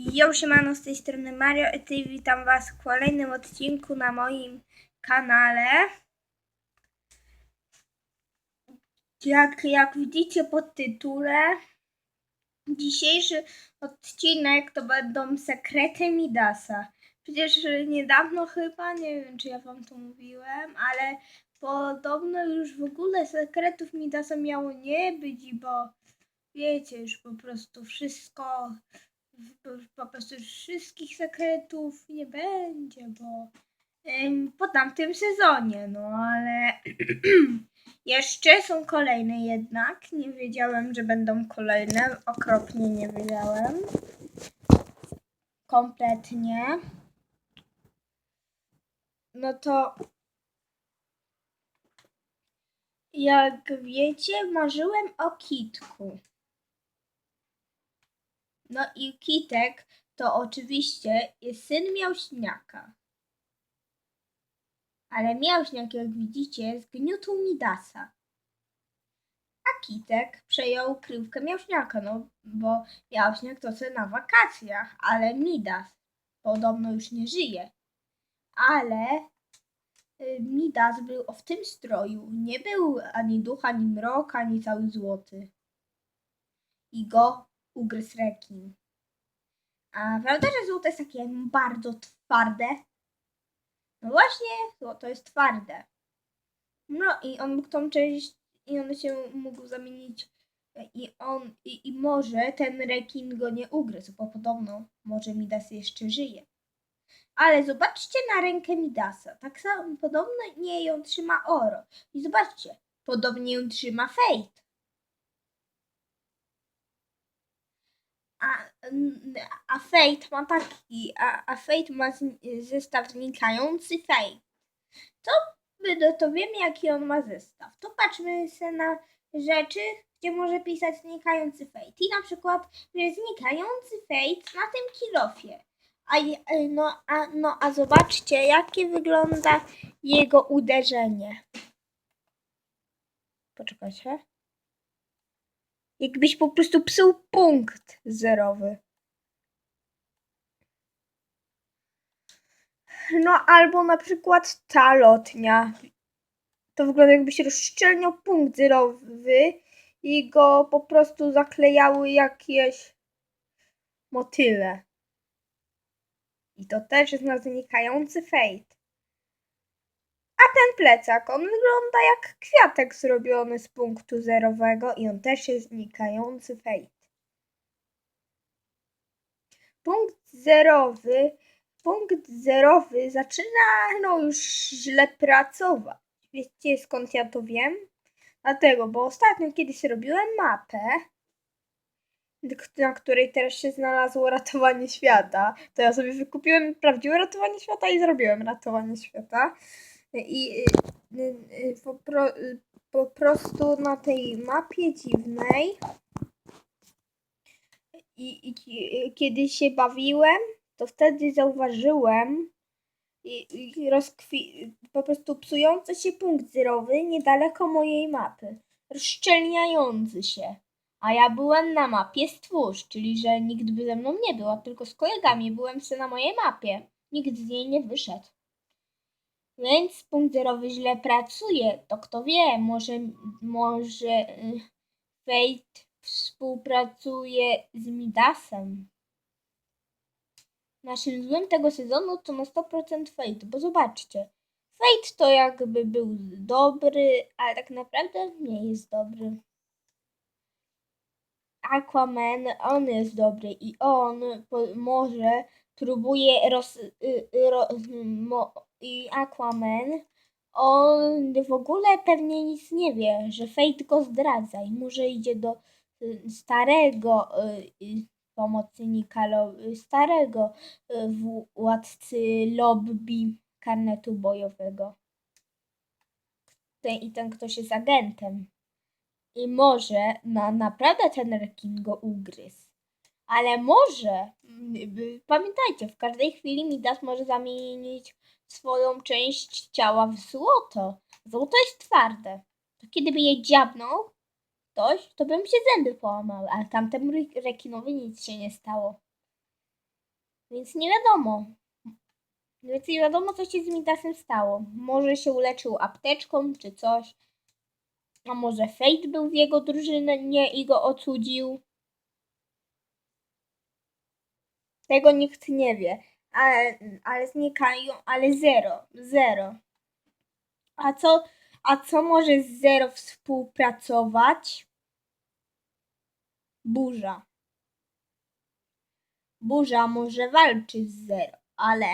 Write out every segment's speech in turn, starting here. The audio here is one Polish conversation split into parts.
Jo, siemano, z tej strony Mario i witam was w kolejnym odcinku na moim kanale. Jak, jak widzicie po tytule, dzisiejszy odcinek to będą sekrety Midasa. Przecież niedawno chyba, nie wiem czy ja wam to mówiłem, ale podobno już w ogóle sekretów Midasa miało nie być, bo wiecie, już po prostu wszystko po, po prostu wszystkich sekretów nie będzie, bo em, po tamtym sezonie, no ale jeszcze są kolejne jednak. Nie wiedziałem, że będą kolejne. Okropnie nie wiedziałem. Kompletnie. No to jak wiecie, marzyłem o kitku. No i Kitek to oczywiście jest syn Miałśniaka. Ale Miałśniak, jak widzicie, zgniótł Midasa. A Kitek przejął kryjówkę Miałśniaka, no bo Miałśniak to se na wakacjach, ale Midas podobno już nie żyje. Ale y, Midas był w tym stroju. Nie był ani duch, ani mrok, ani cały złoty. I go ugryzł rekin. A prawda, że złoto jest takie bardzo twarde? No właśnie, złoto jest twarde. No i on mógł tą część, i on się mógł zamienić i on, i, i może ten rekin go nie ugryzł, bo podobno może Midas jeszcze żyje. Ale zobaczcie na rękę Midasa. Tak samo podobno nie ją trzyma Oro. I zobaczcie, podobnie ją trzyma Fate. A, a Fate ma taki, a, a Fate ma z- zestaw znikający Fate. To my to wiemy jaki on ma zestaw. To patrzmy się na rzeczy, gdzie może pisać znikający Fate. I na przykład, że znikający Fate na tym kilofie. A, je- no, a, no a zobaczcie, jakie wygląda jego uderzenie. Poczekajcie jakbyś po prostu psuł punkt zerowy. No albo na przykład ta lotnia. To wygląda jakbyś rozszczelniał punkt zerowy i go po prostu zaklejały jakieś motyle. I to też jest na znikający fate. A ten plecak, on wygląda jak kwiatek zrobiony z punktu zerowego i on też jest znikający fate. Punkt zerowy, punkt zerowy zaczyna no już źle pracować. Wiecie skąd ja to wiem? Dlatego, bo ostatnio kiedyś robiłem mapę, na której teraz się znalazło ratowanie świata, to ja sobie wykupiłem prawdziwe ratowanie świata i zrobiłem ratowanie świata. I y, y, y, po, po prostu na tej mapie dziwnej i, i ki- kiedy się bawiłem, to wtedy zauważyłem rozkwi- po prostu psujący się punkt zerowy niedaleko mojej mapy. Rozszczelniający się. A ja byłem na mapie stwórz, czyli że nikt by ze mną nie był, a tylko z kolegami byłem sobie na mojej mapie. Nikt z niej nie wyszedł. Więc punkt zerowy źle pracuje. To kto wie, może, może y, Fate współpracuje z Midasem. Naszym złym tego sezonu to na 100% Fate, bo zobaczcie. Fate to jakby był dobry, ale tak naprawdę nie jest dobry. Aquaman, on jest dobry i on może próbuje roz, y, y, ro, mo, i Aquaman, on w ogóle pewnie nic nie wie, że Fate go zdradza i może idzie do y, starego pomocnika, starego władcy lobby karnetu bojowego. Ten, I ten ktoś jest agentem. I może na, naprawdę ten rekin go ugryzł. Ale może, mm, pamiętajcie, w każdej chwili Midas może zamienić swoją część ciała w złoto. Złoto jest twarde. To kiedy by je dziabnął ktoś, to by mu się zęby połamały, ale tamtemu re- rekinowi nic się nie stało. Więc nie wiadomo. Więc nie wiadomo, co się z Midasem stało. Może się uleczył apteczką czy coś. A może Fate był w jego drużynie i go ocudził. Tego nikt nie wie. Ale, ale znikają, ale zero. Zero. A co, a co może z zero współpracować? Burza. Burza może walczyć z zero, ale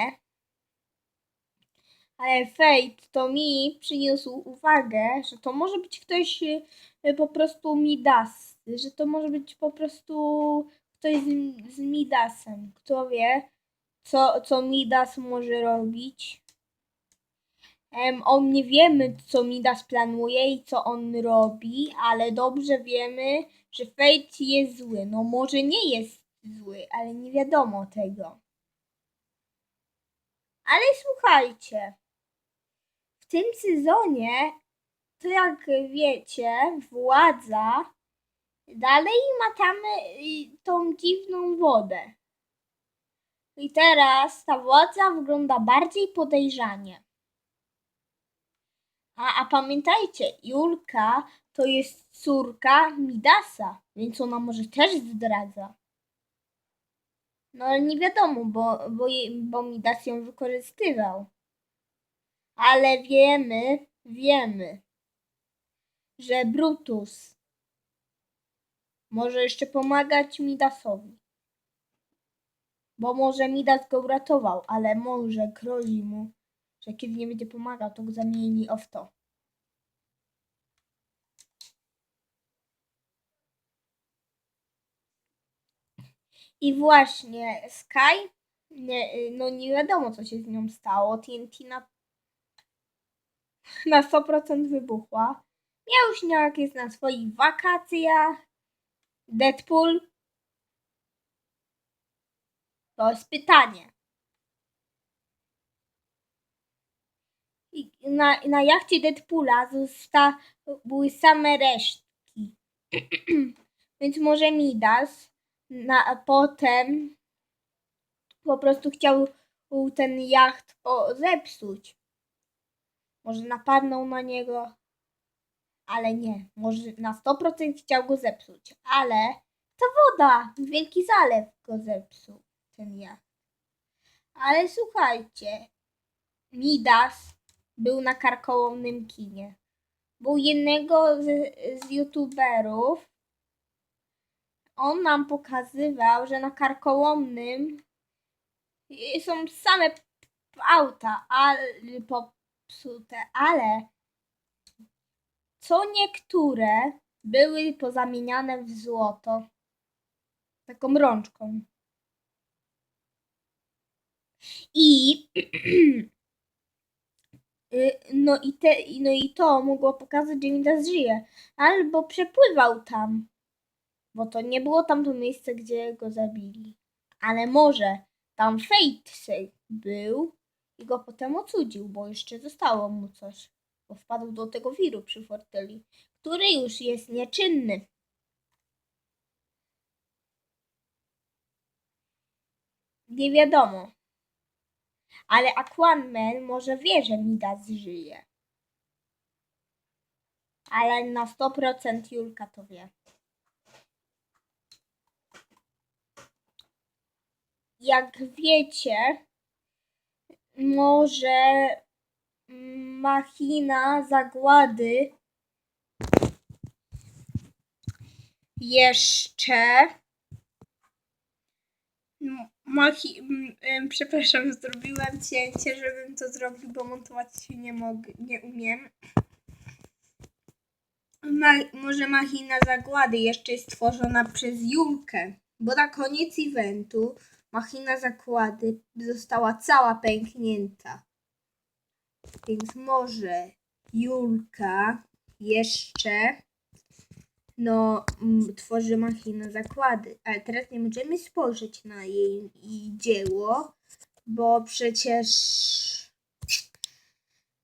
ale Fate to mi przyniósł uwagę, że to może być ktoś y, po prostu Midas, że to może być po prostu ktoś z, z Midasem. Kto wie, co, co Midas może robić. Em, on nie wiemy, co Midas planuje i co on robi, ale dobrze wiemy, że Fate jest zły. No może nie jest zły, ale nie wiadomo tego. Ale słuchajcie, w tym sezonie, to jak wiecie, władza dalej ma y, tą dziwną wodę. I teraz ta władza wygląda bardziej podejrzanie. A, a pamiętajcie, Julka to jest córka Midasa, więc ona może też zdradza. No ale nie wiadomo, bo, bo, bo Midas ją wykorzystywał. Ale wiemy, wiemy, że Brutus może jeszcze pomagać Midasowi. Bo może Midas go uratował, ale może grozi mu, że kiedy nie będzie pomagał, to go zamieni o w to. I właśnie Sky, nie, no nie wiadomo co się z nią stało. TNT na, na 100% wybuchła. Miał jest na swoich wakacjach. Deadpool. To jest pytanie. I na, na jachcie Deadpoola zostały same resztki. Więc może Midas na, potem po prostu chciał ten jacht o, zepsuć. Może napadną na niego, ale nie. Może na 100% chciał go zepsuć, ale to woda, wielki zalew go zepsuł, ten jacht. Ale słuchajcie, Midas był na karkołomnym kinie. Był jednego z, z youtuberów, on nam pokazywał, że na karkołomnym są same auta ale, popsute, ale co niektóre były pozamieniane w złoto taką rączką. I y, no i, te, no i to mogło pokazać, że Midas żyje. Albo przepływał tam bo to nie było tamto miejsce, gdzie go zabili. Ale może tam Fate był i go potem ocudził, bo jeszcze zostało mu coś. Bo wpadł do tego wiru przy forteli, który już jest nieczynny. Nie wiadomo. Ale Aquaman może wie, że Midas żyje. Ale na 100% Julka to wie. jak wiecie, może machina zagłady jeszcze Machi... Przepraszam, zrobiłam cięcie, żebym to zrobił, bo montować się nie mogę, nie umiem. Ma... może machina zagłady jeszcze jest stworzona przez Julkę, bo na koniec eventu Machina zakłady została cała pęknięta. Więc może Julka jeszcze no, tworzy machinę zakłady. Ale teraz nie możemy spojrzeć na jej, jej dzieło, bo przecież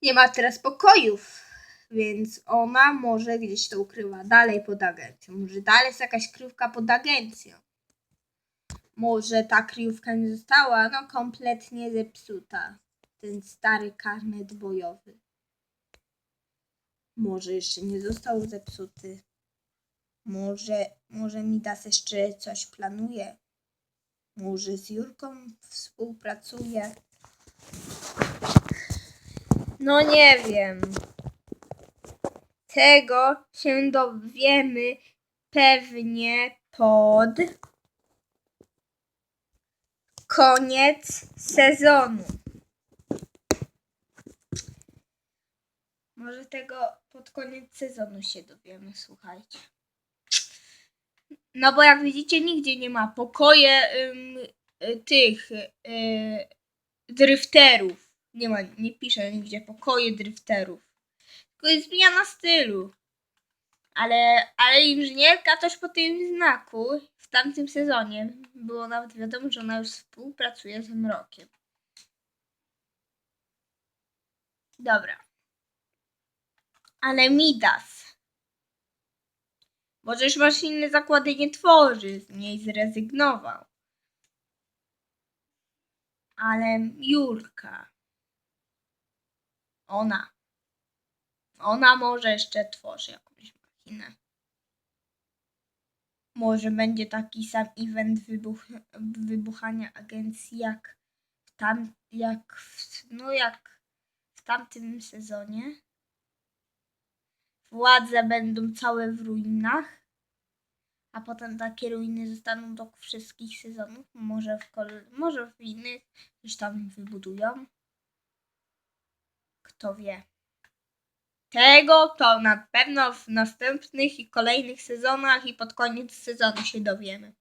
nie ma teraz pokojów. Więc ona może gdzieś to ukrywa dalej pod agencją. Może dalej jest jakaś krywka pod agencją. Może ta kryjówka nie została no kompletnie zepsuta. Ten stary karnet bojowy. Może jeszcze nie został zepsuty. Może, może Midas jeszcze coś planuje. Może z Jurką współpracuje. No nie wiem. Tego się dowiemy pewnie pod koniec sezonu. Może tego pod koniec sezonu się dowiemy, słuchajcie. No bo jak widzicie, nigdzie nie ma pokoje ym, y, tych y, drifterów. Nie ma, nie pisze nigdzie pokoje drifterów. Tylko jest zmiana stylu. Ale, ale inżynierka też po tym znaku w tamtym sezonie było nawet wiadomo, że ona już współpracuje z Mrokiem. Dobra. Ale Midas. Może już maszyny zakłady nie tworzy, z niej zrezygnował. Ale Julka. Ona. Ona może jeszcze tworzy jakąś machinę. Może będzie taki sam event wybuch, wybuchania agencji jak w tam, jak w, no jak w tamtym sezonie. Władze będą całe w ruinach, a potem takie ruiny zostaną do wszystkich sezonów. Może w, kol- może w innych coś tam wybudują. Kto wie. Tego to na pewno w następnych i kolejnych sezonach i pod koniec sezonu się dowiemy.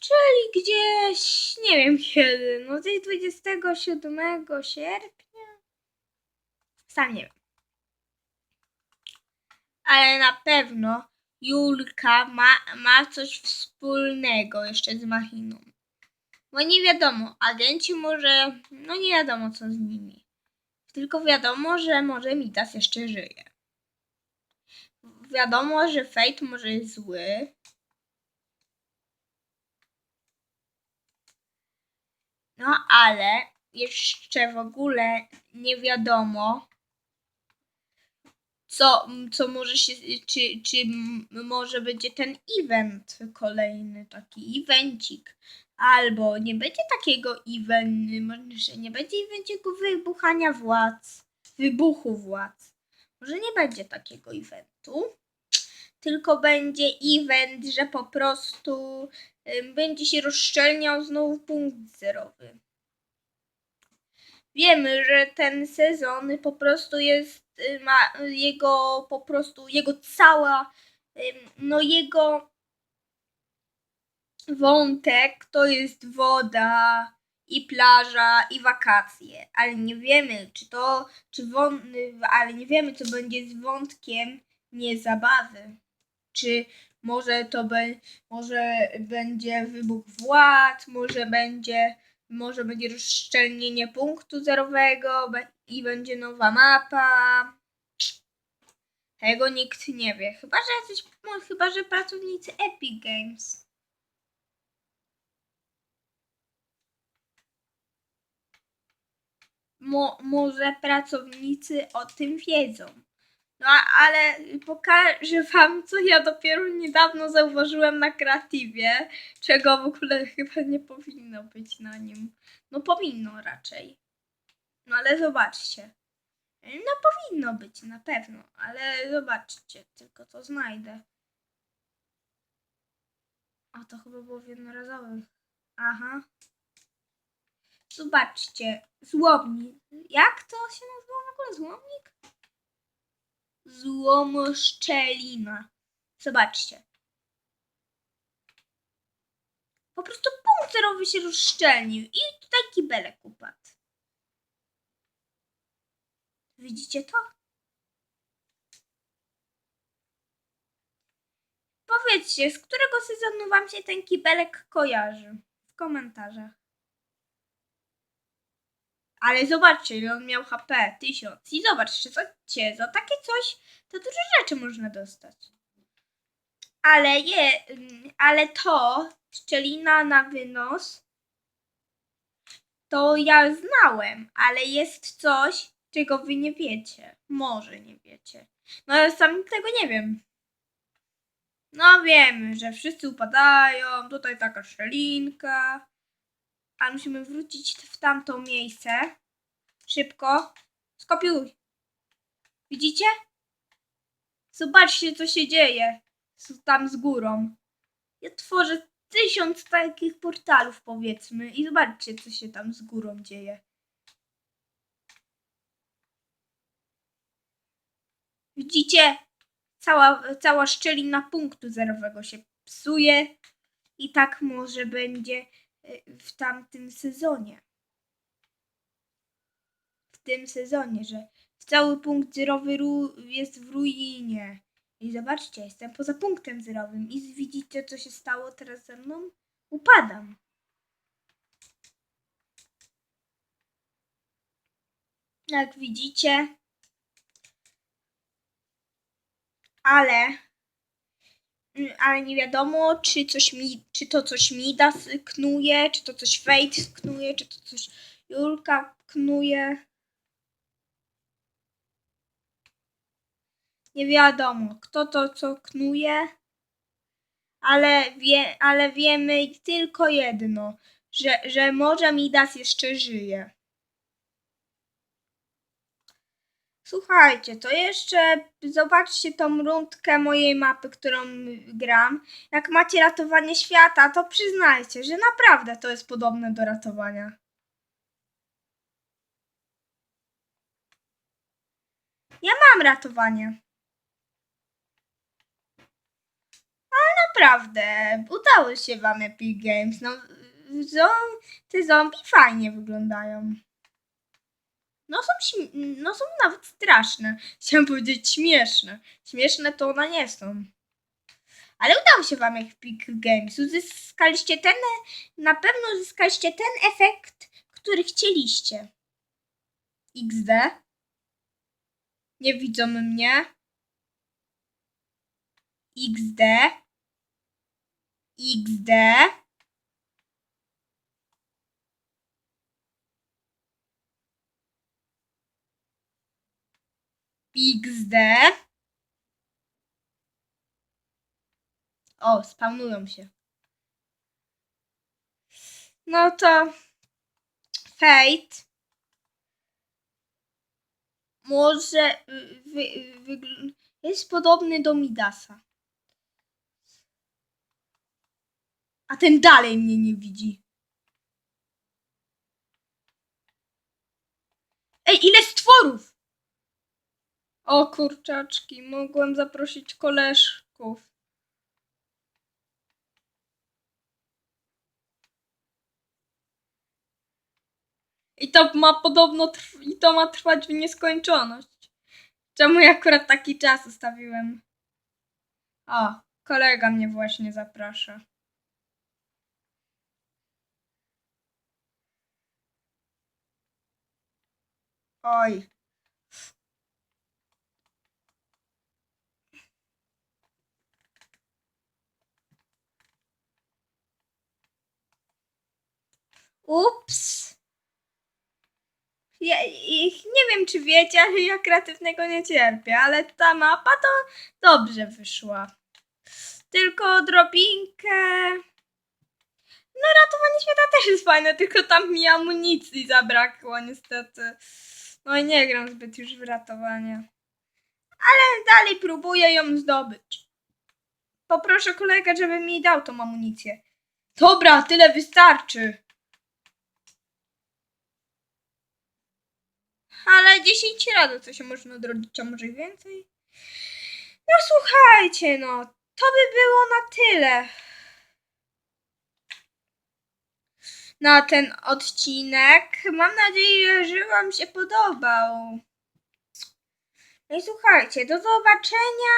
Czyli gdzieś, nie wiem kiedy, no gdzieś 27 sierpnia? Sam nie wiem. Ale na pewno Julka ma, ma coś wspólnego jeszcze z machiną. Bo nie wiadomo, agenci może, no nie wiadomo co z nimi. Tylko wiadomo, że może Midas jeszcze żyje. Wiadomo, że Fate może jest zły. No ale jeszcze w ogóle nie wiadomo, co, co może się, czy, czy może będzie ten event kolejny, taki evencik. Albo nie będzie takiego event, może nie będzie evenciku wybuchania władz, wybuchu władz. Może nie będzie takiego eventu, tylko będzie event, że po prostu będzie się rozszczelniał znowu punkt zerowy. Wiemy, że ten sezon po prostu jest, ma jego po prostu, jego cała, no jego wątek to jest woda i plaża i wakacje, ale nie wiemy, czy to, czy wą, ale nie wiemy, co będzie z wątkiem nie zabawy. Czy może to be, może będzie wybuch władz, może będzie, może będzie rozszczelnienie punktu zerowego i będzie nowa mapa. Tego nikt nie wie. Chyba, że jacyś, no, chyba, że pracownicy Epic Games. Mo, może pracownicy o tym wiedzą. No ale pokażę wam, co ja dopiero niedawno zauważyłem na kreatywie, czego w ogóle chyba nie powinno być na nim. No powinno raczej. No ale zobaczcie. No powinno być na pewno, ale zobaczcie, tylko to znajdę. A to chyba było w jednorazowych. Aha. Zobaczcie, złomnik. Jak to się nazywa w ogóle złomnik? Złomoszczelina. Zobaczcie. Po prostu punkt zerowy się rozszczelnił i tutaj kibelek upadł. Widzicie to? Powiedzcie, z którego sezonu wam się ten kibelek kojarzy? W komentarzach. Ale zobaczcie, ile on miał HP. Tysiąc. I zobaczcie, zobaczcie, za takie coś to dużo rzeczy można dostać. Ale je, ale to, szczelina na wynos, to ja znałem, ale jest coś, czego wy nie wiecie. Może nie wiecie. No ja sam tego nie wiem. No wiem, że wszyscy upadają, tutaj taka szczelinka. A musimy wrócić w tamto miejsce. Szybko. Skopiuj. Widzicie? Zobaczcie, co się dzieje tam z górą. Ja tworzę tysiąc takich portalów, powiedzmy, i zobaczcie, co się tam z górą dzieje. Widzicie? Cała, cała szczelina punktu zerowego się psuje i tak może będzie w tamtym sezonie. W tym sezonie, że cały punkt zerowy jest w ruinie. I zobaczcie, jestem poza punktem zerowym i widzicie, co się stało teraz ze mną? Upadam. Jak widzicie, ale ale nie wiadomo, czy coś mi, czy to coś Mida knuje, czy to coś Fate knuje, czy to coś Julka knuje. Nie wiadomo, kto to co knuje, ale, wie, ale wiemy tylko jedno, że, że może Midas jeszcze żyje. Słuchajcie, to jeszcze zobaczcie tą rundkę mojej mapy, którą gram. Jak macie ratowanie świata, to przyznajcie, że naprawdę to jest podobne do ratowania. Ja mam ratowanie. Ale naprawdę, udało się wam Epic Games. No, zo- te zombie fajnie wyglądają. No są, no są nawet straszne. Chciałam powiedzieć śmieszne. Śmieszne to one nie są. Ale udało się wam Epic Games. Uzyskaliście ten, na pewno uzyskaliście ten efekt, który chcieliście. XD. Nie widzą mnie. XD. XD. XD. O, spawnują się. No to Fate może wy, wygl- jest podobny do Midasa. A ten dalej mnie nie widzi. Ej, ile stworów! O kurczaczki, mogłem zaprosić koleżków. I to ma podobno i to ma trwać w nieskończoność. Czemu ja akurat taki czas ustawiłem? O, kolega mnie właśnie zaprasza. Oj. Ups. Ja, ich nie wiem, czy wiecie, ale ja kreatywnego nie cierpię, ale ta mapa to dobrze wyszła. Tylko odrobinkę. No, ratowanie świata też jest fajne, tylko tam mi amunicji zabrakło, niestety. No i nie gram zbyt już w ratowanie. Ale dalej próbuję ją zdobyć. Poproszę kolegę, żeby mi dał tą amunicję. Dobra, tyle wystarczy. Ale 10 razy co się można odrodzić, a może więcej? No słuchajcie, no, to by było na tyle. Na ten odcinek. Mam nadzieję, że Wam się podobał. No i słuchajcie, do zobaczenia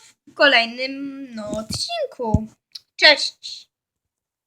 w kolejnym no, odcinku. Cześć!